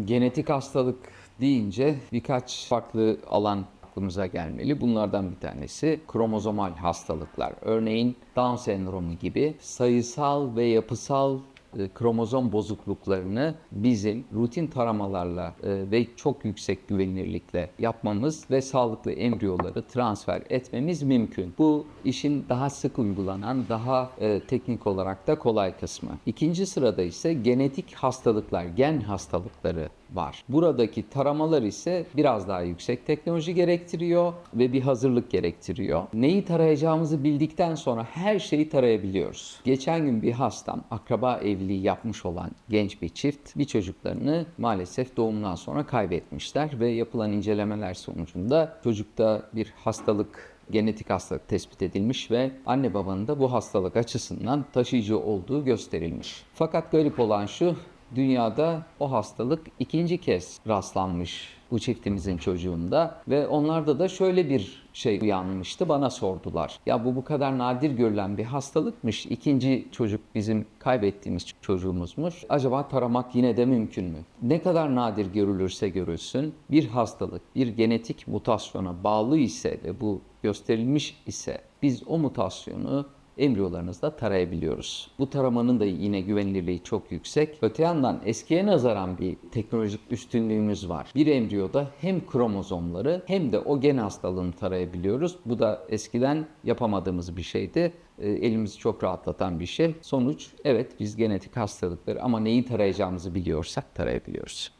Genetik hastalık deyince birkaç farklı alan aklımıza gelmeli. Bunlardan bir tanesi kromozomal hastalıklar. Örneğin Down sendromu gibi sayısal ve yapısal kromozom bozukluklarını bizim rutin taramalarla e, ve çok yüksek güvenilirlikle yapmamız ve sağlıklı embriyoları transfer etmemiz mümkün. Bu işin daha sık uygulanan, daha e, teknik olarak da kolay kısmı. İkinci sırada ise genetik hastalıklar, gen hastalıkları var. Buradaki taramalar ise biraz daha yüksek teknoloji gerektiriyor ve bir hazırlık gerektiriyor. Neyi tarayacağımızı bildikten sonra her şeyi tarayabiliyoruz. Geçen gün bir hastam akraba evliliği yapmış olan genç bir çift bir çocuklarını maalesef doğumdan sonra kaybetmişler ve yapılan incelemeler sonucunda çocukta bir hastalık genetik hastalık tespit edilmiş ve anne babanın da bu hastalık açısından taşıyıcı olduğu gösterilmiş. Fakat garip olan şu dünyada o hastalık ikinci kez rastlanmış bu çiftimizin çocuğunda ve onlarda da şöyle bir şey uyanmıştı bana sordular. Ya bu bu kadar nadir görülen bir hastalıkmış. İkinci çocuk bizim kaybettiğimiz çocuğumuzmuş. Acaba taramak yine de mümkün mü? Ne kadar nadir görülürse görülsün bir hastalık bir genetik mutasyona bağlı ise ve bu gösterilmiş ise biz o mutasyonu embriyolarınızda tarayabiliyoruz. Bu taramanın da yine güvenilirliği çok yüksek. Öte yandan eskiye nazaran bir teknolojik üstünlüğümüz var. Bir embriyoda hem kromozomları hem de o gen hastalığını tarayabiliyoruz. Bu da eskiden yapamadığımız bir şeydi. E, Elimizi çok rahatlatan bir şey. Sonuç evet biz genetik hastalıkları ama neyi tarayacağımızı biliyorsak tarayabiliyoruz.